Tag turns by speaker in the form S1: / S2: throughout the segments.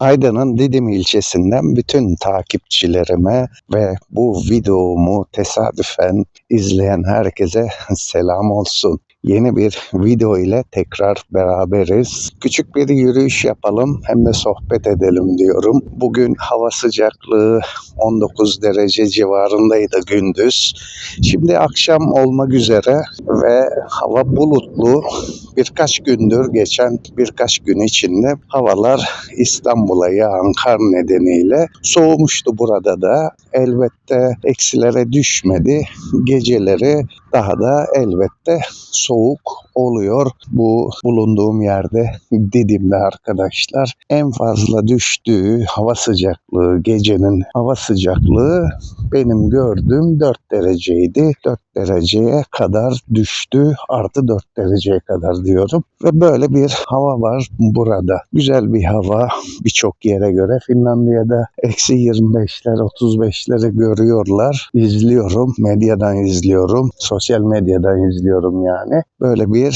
S1: Aydın'ın Didim ilçesinden bütün takipçilerime ve bu videomu tesadüfen izleyen herkese selam olsun. Yeni bir video ile tekrar beraberiz. Küçük bir yürüyüş yapalım hem de sohbet edelim diyorum. Bugün hava sıcaklığı 19 derece civarındaydı gündüz. Şimdi akşam olmak üzere ve hava bulutlu. Birkaç gündür geçen birkaç gün içinde havalar İstanbul'a yağan nedeniyle soğumuştu burada da. Elbette eksilere düşmedi. Geceleri daha da elbette soğuk oluyor. Bu bulunduğum yerde Didim'de arkadaşlar en fazla düştüğü hava sıcaklığı gecenin hava sıcaklığı benim gördüğüm 4 dereceydi. 4 dereceye kadar düştü. Artı 4 dereceye kadar diyorum. Ve böyle bir hava var burada. Güzel bir hava birçok yere göre. Finlandiya'da eksi 25'ler 35'leri görüyorlar. İzliyorum. Medyadan izliyorum. Sosyal medyadan izliyorum yani. Böyle bir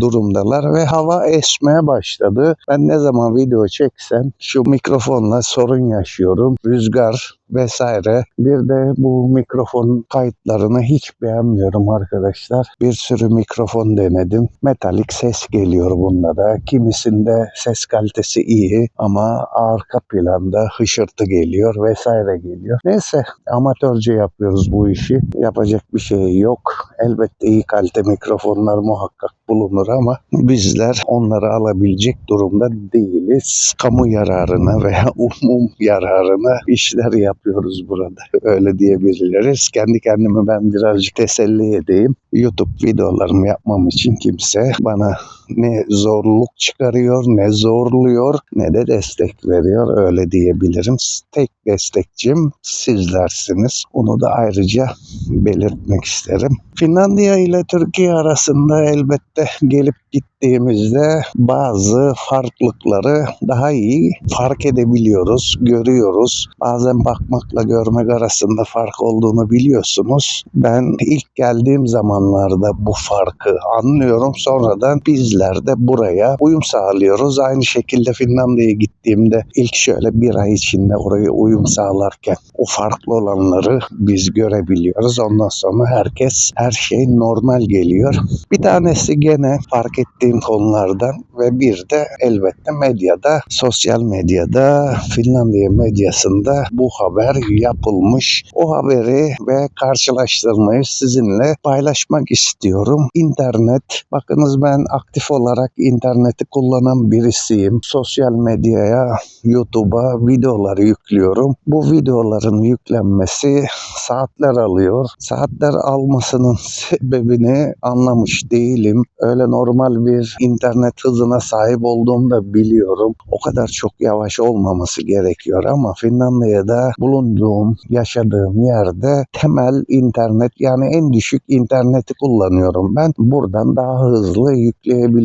S1: durumdalar ve hava esmeye başladı. Ben ne zaman video çeksem şu mikrofonla sorun yaşıyorum. Rüzgar vesaire. Bir de bu mikrofon kayıtlarını hiç beğenmiyorum arkadaşlar. Bir sürü mikrofon denedim. Metalik ses geliyor bunda da. Kimisinde ses kalitesi iyi ama arka planda hışırtı geliyor vesaire geliyor. Neyse amatörce yapıyoruz bu işi. Yapacak bir şey yok. Elbette iyi kalite mikrofonlar muhakkak bulunur ama bizler onları alabilecek durumda değiliz. Kamu yararına veya umum yararına işler yapıyoruz burada. Öyle diyebiliriz. Kendi kendime ben birazcık teselli edeyim. YouTube videolarımı yapmam için kimse bana ne zorluk çıkarıyor, ne zorluyor, ne de destek veriyor. Öyle diyebilirim. Tek destekçim sizlersiniz. Onu da ayrıca belirtmek isterim. Finlandiya ile Türkiye arasında elbette gelip gittiğimizde bazı farklılıkları daha iyi fark edebiliyoruz, görüyoruz. Bazen bakmakla görmek arasında fark olduğunu biliyorsunuz. Ben ilk geldiğim zamanlarda bu farkı anlıyorum. Sonradan bizler de buraya uyum sağlıyoruz. Aynı şekilde Finlandiya'ya gittiğimde ilk şöyle bir ay içinde oraya uyum sağlarken o farklı olanları biz görebiliyoruz. Ondan sonra herkes her şey normal geliyor. Bir tanesi gene fark ettiğim konulardan ve bir de elbette medyada, sosyal medyada, Finlandiya medyasında bu haber yapılmış. O haberi ve karşılaştırmayı sizinle paylaşmak istiyorum. İnternet, bakınız ben aktif olarak interneti kullanan birisiyim. Sosyal medyaya, YouTube'a videolar yüklüyorum. Bu videoların yüklenmesi saatler alıyor. Saatler almasının sebebini anlamış değilim. Öyle normal bir internet hızına sahip olduğumu da biliyorum. O kadar çok yavaş olmaması gerekiyor ama Finlandiya'da bulunduğum, yaşadığım yerde temel internet yani en düşük interneti kullanıyorum ben. Buradan daha hızlı yükleyebiliyorum.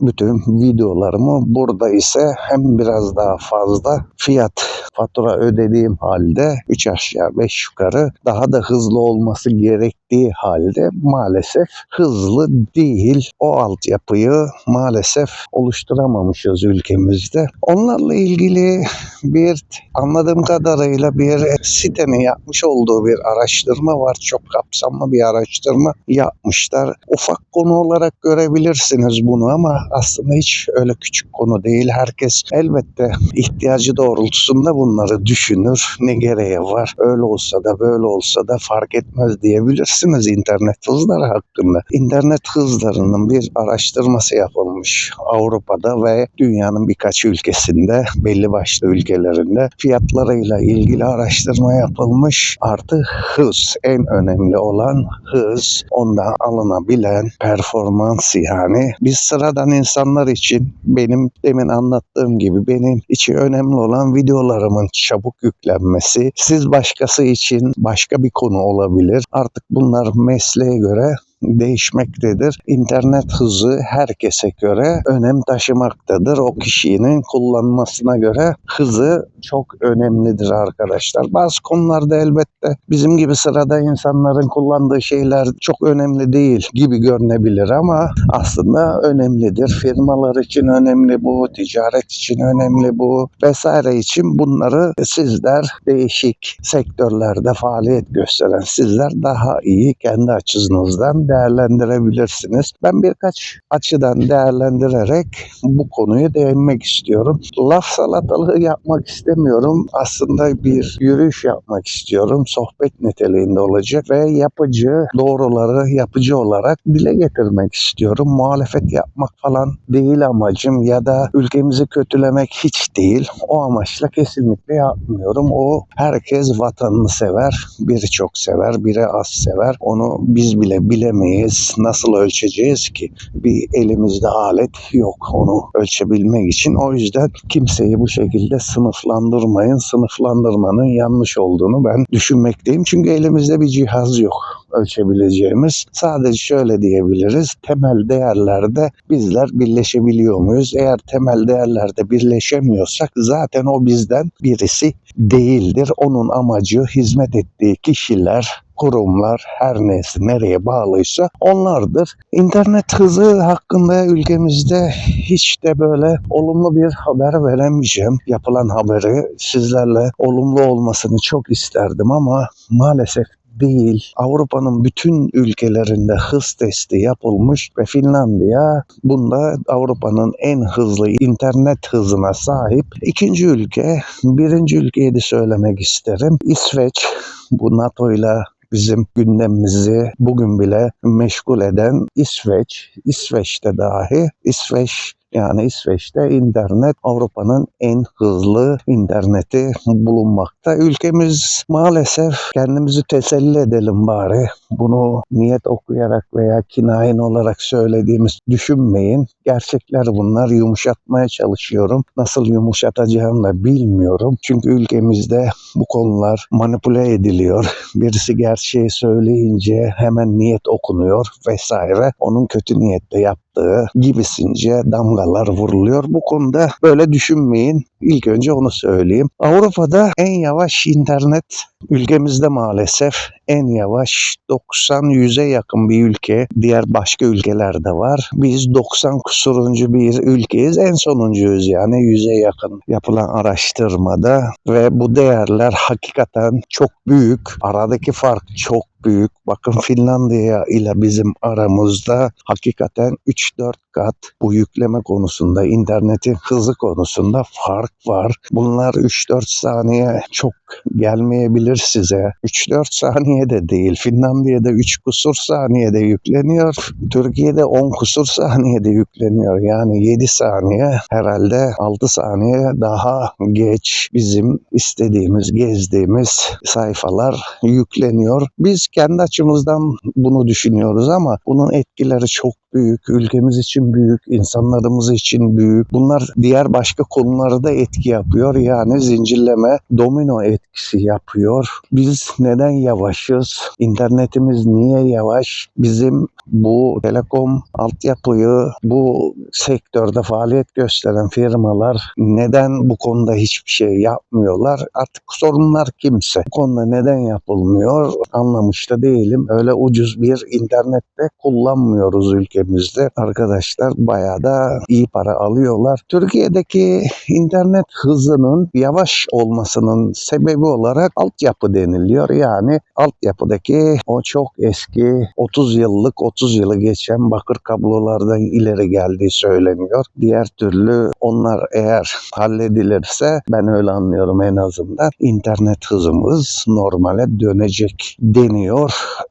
S1: Bütün videolarımı burada ise hem biraz daha fazla fiyat fatura ödediğim halde 3 aşağı 5 yukarı daha da hızlı olması gerektiği halde maalesef hızlı değil. O altyapıyı maalesef oluşturamamışız ülkemizde. Onlarla ilgili bir anladığım kadarıyla bir sitenin yapmış olduğu bir araştırma var. Çok kapsamlı bir araştırma yapmışlar. Ufak konu olarak görebilirsiniz bunu ama aslında hiç öyle küçük konu değil. Herkes elbette ihtiyacı doğrultusunda bunları düşünür. Ne gereği var? Öyle olsa da böyle olsa da fark etmez diyebilirsiniz internet hızları hakkında. İnternet hızlarının bir araştırması yapılmış Avrupa'da ve dünyanın birkaç ülkesinde belli başlı ülkelerinde fiyatlarıyla ilgili araştırma yapılmış. Artı hız en önemli olan hız ondan alınabilen performans yani biz sıradan insanlar için benim demin anlattığım gibi benim için önemli olan videolarımın çabuk yüklenmesi. Siz başkası için başka bir konu olabilir. Artık bunlar mesleğe göre değişmektedir. İnternet hızı herkese göre önem taşımaktadır. O kişinin kullanmasına göre hızı çok önemlidir arkadaşlar. Bazı konularda elbette bizim gibi sırada insanların kullandığı şeyler çok önemli değil gibi görünebilir ama aslında önemlidir. Firmalar için önemli bu, ticaret için önemli bu vesaire için bunları sizler değişik sektörlerde faaliyet gösteren sizler daha iyi kendi açınızdan değerlendirebilirsiniz. Ben birkaç açıdan değerlendirerek bu konuyu değinmek istiyorum. Laf salatalığı yapmak istemiyorum. Aslında bir yürüyüş yapmak istiyorum. Sohbet niteliğinde olacak ve yapıcı doğruları yapıcı olarak dile getirmek istiyorum. Muhalefet yapmak falan değil amacım ya da ülkemizi kötülemek hiç değil. O amaçla kesinlikle yapmıyorum. O herkes vatanını sever. Biri çok sever, biri az sever. Onu biz bile bilemeyiz. Nasıl ölçeceğiz ki? Bir elimizde alet yok onu ölçebilmek için. O yüzden kimseyi bu şekilde sınıflandırmayın. Sınıflandırmanın yanlış olduğunu ben düşünmekteyim. Çünkü elimizde bir cihaz yok ölçebileceğimiz. Sadece şöyle diyebiliriz. Temel değerlerde bizler birleşebiliyor muyuz? Eğer temel değerlerde birleşemiyorsak zaten o bizden birisi değildir. Onun amacı hizmet ettiği kişiler, kurumlar her neyse nereye bağlıysa onlardır. İnternet hızı hakkında ülkemizde hiç de böyle olumlu bir haber veremeyeceğim. Yapılan haberi sizlerle olumlu olmasını çok isterdim ama maalesef değil. Avrupa'nın bütün ülkelerinde hız testi yapılmış ve Finlandiya bunda Avrupa'nın en hızlı internet hızına sahip ikinci ülke. Birinci ülkeyi de söylemek isterim. İsveç bu NATO ile bizim gündemimizi bugün bile meşgul eden İsveç, İsveç'te dahi İsveç yani İsveç'te internet Avrupa'nın en hızlı interneti bulunmakta. Ülkemiz maalesef kendimizi teselli edelim bari. Bunu niyet okuyarak veya kinayen olarak söylediğimiz düşünmeyin. Gerçekler bunlar. Yumuşatmaya çalışıyorum. Nasıl yumuşatacağımı da bilmiyorum. Çünkü ülkemizde bu konular manipüle ediliyor. Birisi gerçeği söyleyince hemen niyet okunuyor vesaire. Onun kötü niyette yaptığı gibisince damgalar vuruluyor. Bu konuda böyle düşünmeyin. İlk önce onu söyleyeyim. Avrupa'da en yavaş internet ülkemizde maalesef en yavaş 90-100'e yakın bir ülke. Diğer başka ülkeler de var. Biz 90 kusuruncu bir ülkeyiz. En sonuncuyuz yani 100'e yakın yapılan araştırmada ve bu değerler hakikaten çok büyük. Aradaki fark çok büyük. Bakın Finlandiya ile bizim aramızda hakikaten 3-4 kat bu yükleme konusunda, internetin hızı konusunda fark var. Bunlar 3-4 saniye çok gelmeyebilir size. 3-4 saniye de değil. Finlandiya'da 3 kusur saniyede yükleniyor. Türkiye'de 10 kusur saniyede yükleniyor. Yani 7 saniye herhalde 6 saniye daha geç bizim istediğimiz, gezdiğimiz sayfalar yükleniyor. Biz kendi açımızdan bunu düşünüyoruz ama bunun etkileri çok büyük, ülkemiz için büyük, insanlarımız için büyük. Bunlar diğer başka konularda da etki yapıyor. Yani zincirleme, domino etkisi yapıyor. Biz neden yavaşız? İnternetimiz niye yavaş? Bizim bu telekom altyapıyı bu sektörde faaliyet gösteren firmalar neden bu konuda hiçbir şey yapmıyorlar? Artık sorunlar kimse. Bu konuda neden yapılmıyor anlamış da değilim. Öyle ucuz bir internette kullanmıyoruz ülkemizde. Arkadaşlar bayağı da iyi para alıyorlar. Türkiye'deki internet hızının yavaş olmasının sebebi olarak altyapı deniliyor. Yani altyapıdaki o çok eski 30 yıllık 30 yılı geçen bakır kablolardan ileri geldiği söyleniyor. Diğer türlü onlar eğer halledilirse ben öyle anlıyorum en azından internet hızımız normale dönecek deniyor.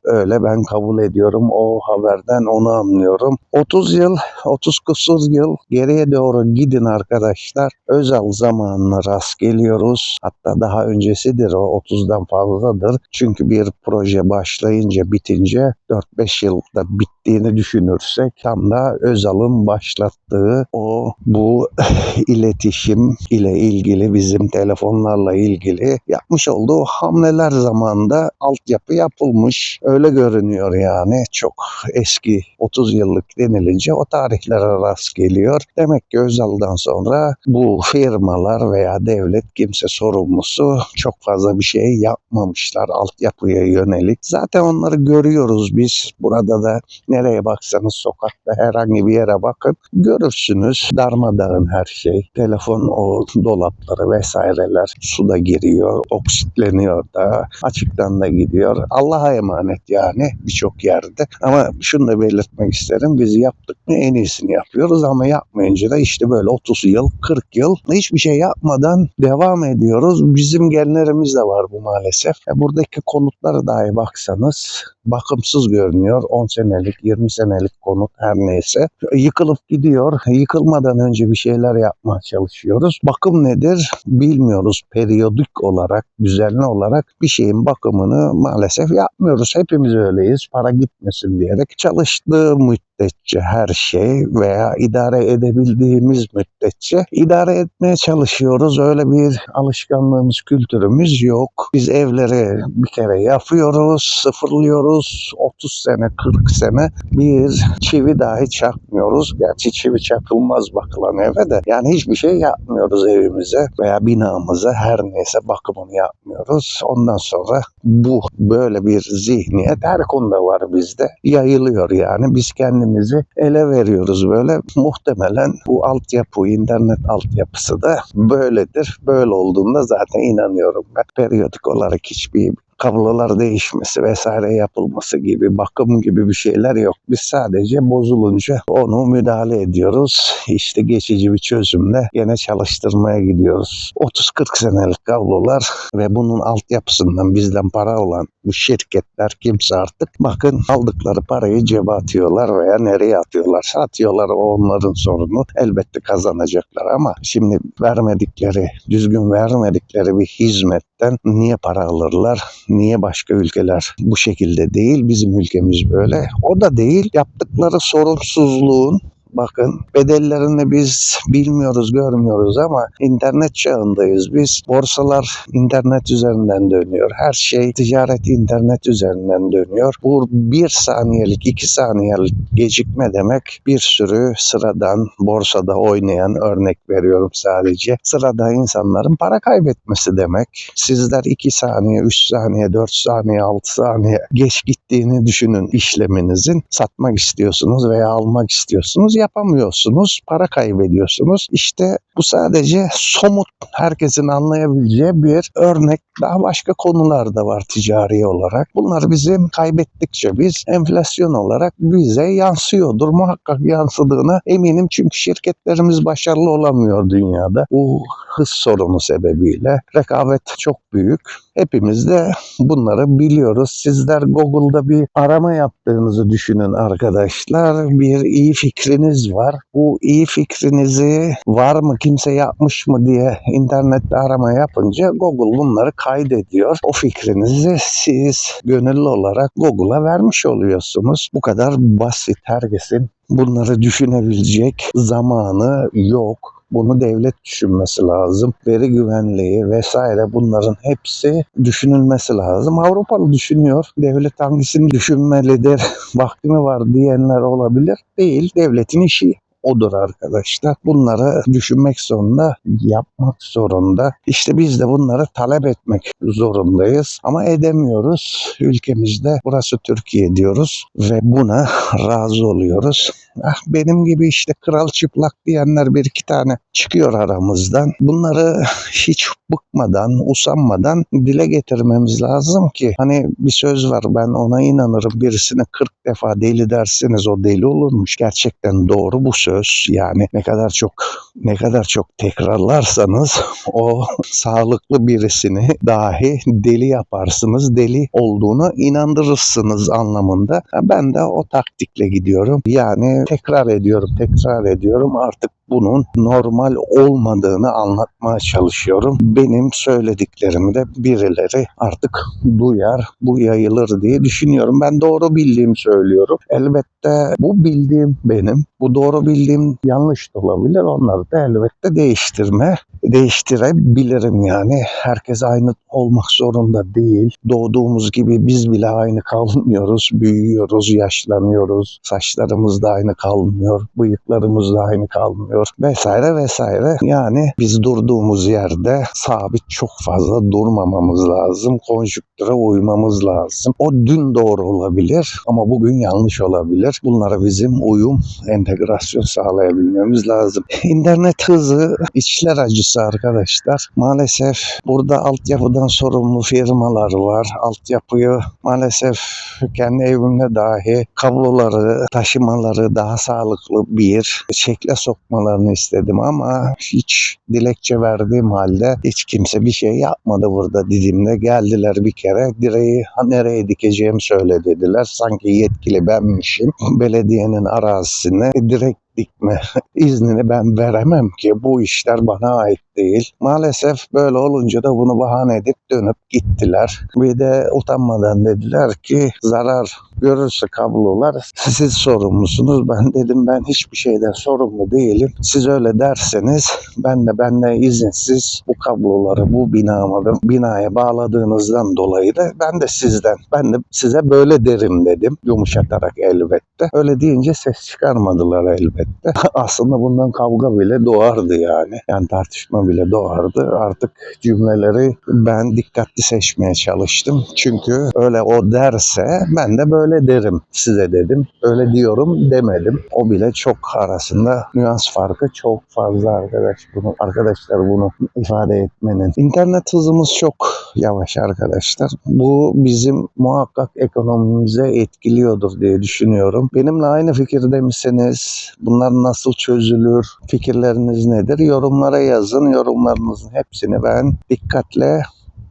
S1: Öyle ben kabul ediyorum. O haberden onu anlıyorum. 30 yıl, 30 kusur yıl geriye doğru gidin arkadaşlar. Özal zamanına rast geliyoruz. Hatta daha öncesidir o 30'dan fazladır. Çünkü bir proje başlayınca bitince 4-5 yılda bittiğini düşünürsek tam da Özal'ın başlattığı o bu iletişim ile ilgili bizim telefonlarla ilgili yapmış olduğu hamleler zamanında altyapı yapıldı yapılmış. Öyle görünüyor yani. Çok eski 30 yıllık denilince o tarihlere rast geliyor. Demek ki Özal'dan sonra bu firmalar veya devlet kimse sorumlusu çok fazla bir şey yapmamışlar altyapıya yönelik. Zaten onları görüyoruz biz. Burada da nereye baksanız sokakta herhangi bir yere bakın görürsünüz. Darmadağın her şey. Telefon o dolapları vesaireler suda giriyor, oksitleniyor da, açıktan da gidiyor. Allah'a emanet yani birçok yerde. Ama şunu da belirtmek isterim. Biz yaptık mı en iyisini yapıyoruz ama yapmayınca da işte böyle 30 yıl, 40 yıl hiçbir şey yapmadan devam ediyoruz. Bizim genlerimiz de var bu maalesef. E, Buradaki konutlara dahi baksanız bakımsız görünüyor. 10 senelik, 20 senelik konut her neyse. Yıkılıp gidiyor. Yıkılmadan önce bir şeyler yapmaya çalışıyoruz. Bakım nedir bilmiyoruz. Periyodik olarak, düzenli olarak bir şeyin bakımını maalesef yapmıyoruz. Hepimiz öyleyiz. Para gitmesin diyerek çalıştığı müddetçe her şey veya idare edebildiğimiz müddetçe idare etmeye çalışıyoruz. Öyle bir alışkanlığımız, kültürümüz yok. Biz evleri bir kere yapıyoruz, sıfırlıyoruz. 30 sene, 40 sene bir çivi dahi çakmıyoruz. Gerçi çivi çakılmaz bakılan eve de. Yani hiçbir şey yapmıyoruz evimize veya binamıza her neyse bakımını yapmıyoruz. Ondan sonra bu böyle bir zihniyet her konuda var bizde. Yayılıyor yani. Biz kendimizi ele veriyoruz böyle. Muhtemelen bu altyapı, internet altyapısı da böyledir. Böyle olduğunda zaten inanıyorum ben. Periyodik olarak hiçbir kablolar değişmesi vesaire yapılması gibi bakım gibi bir şeyler yok. Biz sadece bozulunca onu müdahale ediyoruz. İşte geçici bir çözümle gene çalıştırmaya gidiyoruz. 30-40 senelik kablolar ve bunun altyapısından bizden para olan bu şirketler kimse artık bakın aldıkları parayı cebe atıyorlar veya nereye atıyorlar? Satıyorlar o onların sorunu. Elbette kazanacaklar ama şimdi vermedikleri, düzgün vermedikleri bir hizmetten niye para alırlar? Niye başka ülkeler bu şekilde değil? Bizim ülkemiz böyle. O da değil. Yaptıkları sorumsuzluğun Bakın bedellerini biz bilmiyoruz, görmüyoruz ama internet çağındayız. Biz borsalar internet üzerinden dönüyor. Her şey ticaret internet üzerinden dönüyor. Bu bir saniyelik, iki saniyelik gecikme demek bir sürü sıradan borsada oynayan örnek veriyorum sadece. Sıradan insanların para kaybetmesi demek. Sizler iki saniye, üç saniye, dört saniye, altı saniye geç gittiğini düşünün işleminizin. Satmak istiyorsunuz veya almak istiyorsunuz yapamıyorsunuz, para kaybediyorsunuz. İşte bu sadece somut, herkesin anlayabileceği bir örnek. Daha başka konular da var ticari olarak. Bunlar bizim kaybettikçe biz enflasyon olarak bize yansıyordur. Muhakkak yansıdığına eminim çünkü şirketlerimiz başarılı olamıyor dünyada. Bu hız sorunu sebebiyle rekabet çok büyük. Hepimiz de bunları biliyoruz. Sizler Google'da bir arama yaptığınızı düşünün arkadaşlar. Bir iyi fikriniz var. Bu iyi fikrinizi var mı kimse yapmış mı diye internette arama yapınca Google bunları kaydediyor. O fikrinizi siz gönüllü olarak Google'a vermiş oluyorsunuz. Bu kadar basit herkesin bunları düşünebilecek zamanı yok. Bunu devlet düşünmesi lazım. Veri güvenliği vesaire bunların hepsi düşünülmesi lazım. Avrupalı düşünüyor. Devlet hangisini düşünmelidir, vakti var diyenler olabilir. Değil, devletin işi odur arkadaşlar. Bunları düşünmek zorunda, yapmak zorunda. İşte biz de bunları talep etmek zorundayız ama edemiyoruz. Ülkemizde burası Türkiye diyoruz ve buna razı oluyoruz. Ah, benim gibi işte kral çıplak diyenler bir iki tane çıkıyor aramızdan. Bunları hiç bıkmadan, usanmadan dile getirmemiz lazım ki hani bir söz var ben ona inanırım birisine 40 defa deli derseniz o deli olurmuş. Gerçekten doğru bu söz. Yani ne kadar çok ne kadar çok tekrarlarsanız o sağlıklı birisini dahi deli yaparsınız. Deli olduğunu inandırırsınız anlamında. Ben de o taktikle gidiyorum. Yani tekrar ediyorum, tekrar ediyorum. Artık bunun normal olmadığını anlatmaya çalışıyorum. Benim söylediklerimi de birileri artık duyar, bu yayılır diye düşünüyorum. Ben doğru bildiğimi söylüyorum. Elbette bu bildiğim benim. Bu doğru bildiğim yanlış da olabilir. Onlar şartlarda elbette değiştirme değiştirebilirim yani. Herkes aynı olmak zorunda değil. Doğduğumuz gibi biz bile aynı kalmıyoruz. Büyüyoruz, yaşlanıyoruz. Saçlarımız da aynı kalmıyor. Bıyıklarımız da aynı kalmıyor. Vesaire vesaire. Yani biz durduğumuz yerde sabit çok fazla durmamamız lazım. Konjüktüre uymamız lazım. O dün doğru olabilir ama bugün yanlış olabilir. Bunlara bizim uyum, entegrasyon sağlayabilmemiz lazım. İnternet hızı içler acısı arkadaşlar. Maalesef burada altyapıdan sorumlu firmalar var. Altyapıyı maalesef kendi evimde dahi kabloları, taşımaları daha sağlıklı bir şekle sokmalarını istedim ama hiç dilekçe verdiğim halde hiç kimse bir şey yapmadı burada Didim'de. Geldiler bir kere direği nereye dikeceğimi söyle dediler. Sanki yetkili benmişim. Belediyenin arazisine direkt dikme iznini ben veremem ki bu işler bana ait değil. Maalesef böyle olunca da bunu bahane edip dönüp gittiler. Bir de utanmadan dediler ki zarar görürse kablolar siz sorumlusunuz. Ben dedim ben hiçbir şeyden sorumlu değilim. Siz öyle derseniz ben de benden izinsiz bu kabloları bu binama binaya bağladığınızdan dolayı da ben de sizden ben de size böyle derim dedim yumuşatarak elbette. Öyle deyince ses çıkarmadılar elbette. Aslında bundan kavga bile doğardı yani. Yani tartışma bile doğardı. Artık cümleleri ben dikkatli seçmeye çalıştım. Çünkü öyle o derse ben de böyle derim size dedim. Öyle diyorum demedim. O bile çok arasında nüans farkı çok fazla arkadaş bunu arkadaşlar bunu ifade etmenin. İnternet hızımız çok yavaş arkadaşlar. Bu bizim muhakkak ekonomimize etkiliyordur diye düşünüyorum. Benimle aynı fikirde misiniz? Bunlar nasıl çözülür? Fikirleriniz nedir? Yorumlara yazın. Yorumlarınızın hepsini ben dikkatle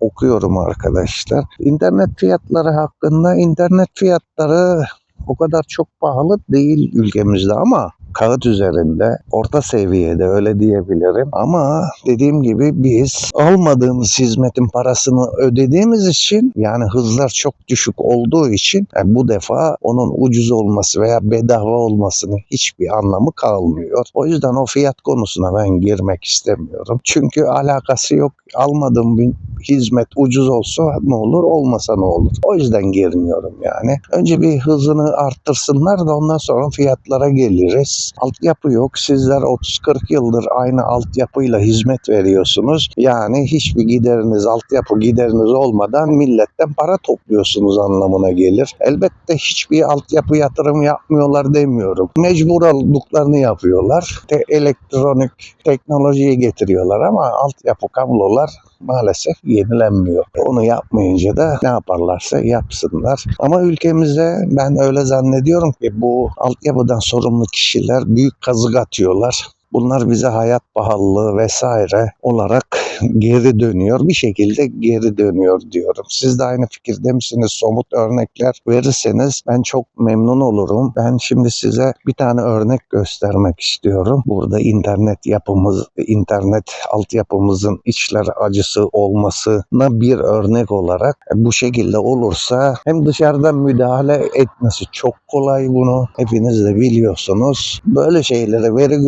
S1: okuyorum arkadaşlar. İnternet fiyatları hakkında internet fiyatları o kadar çok pahalı değil ülkemizde ama kağıt üzerinde orta seviyede öyle diyebilirim. Ama dediğim gibi biz almadığımız hizmetin parasını ödediğimiz için yani hızlar çok düşük olduğu için yani bu defa onun ucuz olması veya bedava olmasının hiçbir anlamı kalmıyor. O yüzden o fiyat konusuna ben girmek istemiyorum. Çünkü alakası yok. Almadığım bir hizmet ucuz olsa ne olur, olmasa ne olur. O yüzden girmiyorum yani. Önce bir hızını arttırsınlar da ondan sonra fiyatlara geliriz. Altyapı yok. Sizler 30-40 yıldır aynı altyapıyla hizmet veriyorsunuz. Yani hiçbir gideriniz, altyapı gideriniz olmadan milletten para topluyorsunuz anlamına gelir. Elbette hiçbir altyapı yatırım yapmıyorlar demiyorum. Mecbur olduklarını yapıyorlar. Te elektronik teknolojiyi getiriyorlar ama altyapı kablolar maalesef yenilenmiyor. Onu yapmayınca da ne yaparlarsa yapsınlar. Ama ülkemize ben öyle zannediyorum ki bu altyapıdan sorumlu kişiler büyük kazık atıyorlar. Bunlar bize hayat pahalılığı vesaire olarak geri dönüyor. Bir şekilde geri dönüyor diyorum. Siz de aynı fikirde misiniz? Somut örnekler verirseniz ben çok memnun olurum. Ben şimdi size bir tane örnek göstermek istiyorum. Burada internet yapımız, internet altyapımızın içler acısı olmasına bir örnek olarak bu şekilde olursa hem dışarıdan müdahale etmesi çok kolay bunu. Hepiniz de biliyorsunuz. Böyle şeylere veri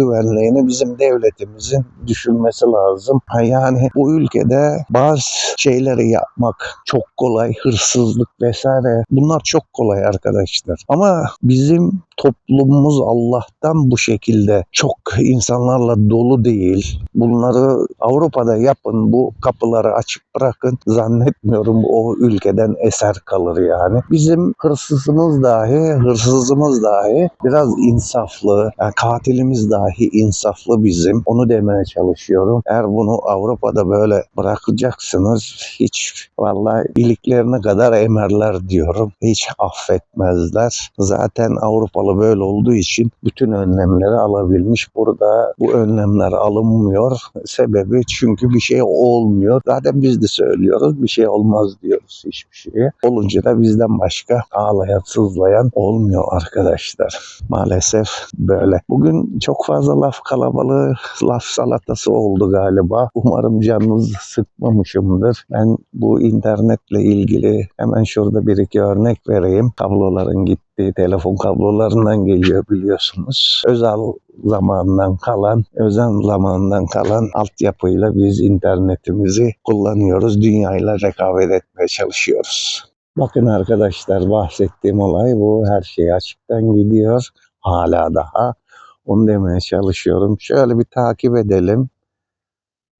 S1: güvenliğini bizim devletimizin düşünmesi lazım. Yani bu ülkede bazı şeyleri yapmak çok kolay, hırsızlık vesaire bunlar çok kolay arkadaşlar. Ama bizim toplumumuz Allah'tan bu şekilde çok insanlarla dolu değil. Bunları Avrupa'da yapın, bu kapıları açık bırakın. Zannetmiyorum o ülkeden eser kalır yani. Bizim hırsızımız dahi, hırsızımız dahi biraz insaflı. Yani katilimiz dahi insaflı bizim. Onu demeye çalışıyorum. Eğer bunu Avrupa'da böyle bırakacaksınız hiç vallahi iliklerine kadar emerler diyorum. Hiç affetmezler. Zaten Avrupalı böyle olduğu için bütün önlemleri alabilmiş. Burada bu önlemler alınmıyor. Sebebi çünkü bir şey olmuyor. Zaten biz de söylüyoruz bir şey olmaz diyoruz hiçbir şeye. Olunca da bizden başka ağlayan sızlayan olmuyor arkadaşlar. Maalesef böyle. Bugün çok fazla laf kalabalığı, laf salatası oldu galiba. Umarım canınızı sıkmamışımdır. Ben bu internetle ilgili hemen şurada bir iki örnek vereyim. Kabloların gitti gittiği telefon kablolarından geliyor biliyorsunuz. Özel zamandan kalan, özel zamandan kalan altyapıyla biz internetimizi kullanıyoruz. Dünyayla rekabet etmeye çalışıyoruz. Bakın arkadaşlar bahsettiğim olay bu. Her şey açıktan gidiyor. Hala daha. Onu demeye çalışıyorum. Şöyle bir takip edelim.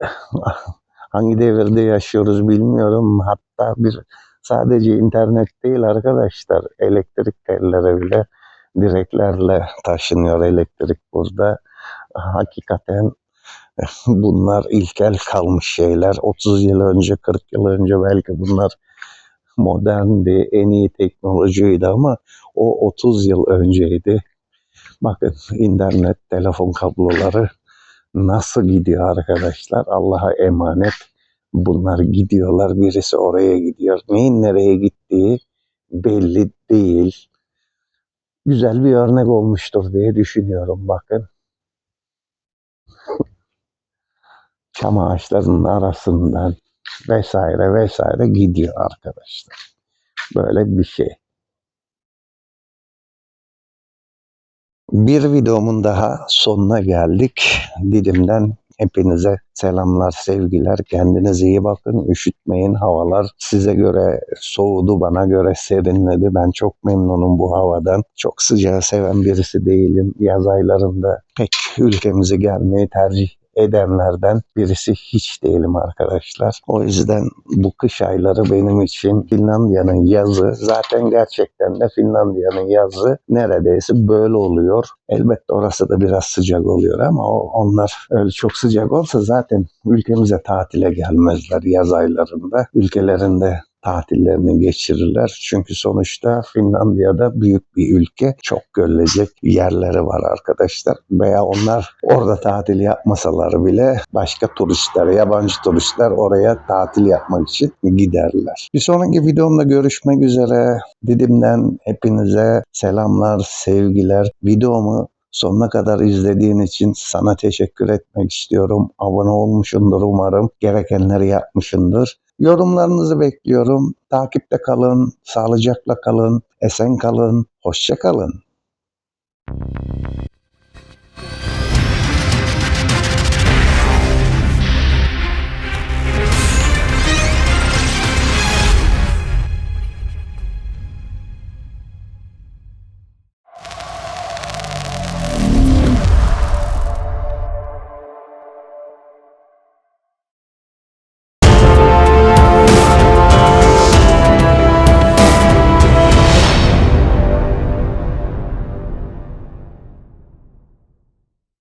S1: Hangi devirde yaşıyoruz bilmiyorum. Hatta bir sadece internet değil arkadaşlar. Elektrik telleri bile direklerle taşınıyor elektrik burada. Hakikaten bunlar ilkel kalmış şeyler. 30 yıl önce, 40 yıl önce belki bunlar moderndi, en iyi teknolojiydi ama o 30 yıl önceydi. Bakın internet, telefon kabloları nasıl gidiyor arkadaşlar? Allah'a emanet. Bunlar gidiyorlar. Birisi oraya gidiyor. Neyin nereye gittiği belli değil. Güzel bir örnek olmuştur diye düşünüyorum bakın. Çam ağaçlarının arasından vesaire vesaire gidiyor arkadaşlar. Böyle bir şey. Bir videomun daha sonuna geldik. Didim'den hepinize selamlar, sevgiler. Kendinize iyi bakın. Üşütmeyin. Havalar size göre soğudu, bana göre serinledi. Ben çok memnunum bu havadan. Çok sıcağı seven birisi değilim. Yaz aylarında pek ülkemize gelmeyi tercih edenlerden birisi hiç değilim arkadaşlar. O yüzden bu kış ayları benim için Finlandiya'nın yazı zaten gerçekten de Finlandiya'nın yazı neredeyse böyle oluyor. Elbette orası da biraz sıcak oluyor ama onlar öyle çok sıcak olsa zaten ülkemize tatile gelmezler yaz aylarında. Ülkelerinde tatillerini geçirirler. Çünkü sonuçta Finlandiya'da büyük bir ülke. Çok görülecek yerleri var arkadaşlar. Veya onlar orada tatil yapmasalar bile başka turistler, yabancı turistler oraya tatil yapmak için giderler. Bir sonraki videomda görüşmek üzere. Didim'den hepinize selamlar, sevgiler. Videomu Sonuna kadar izlediğin için sana teşekkür etmek istiyorum. Abone olmuşsundur umarım. Gerekenleri yapmışındır. Yorumlarınızı bekliyorum. Takipte kalın, sağlıcakla kalın, esen kalın, hoşça kalın.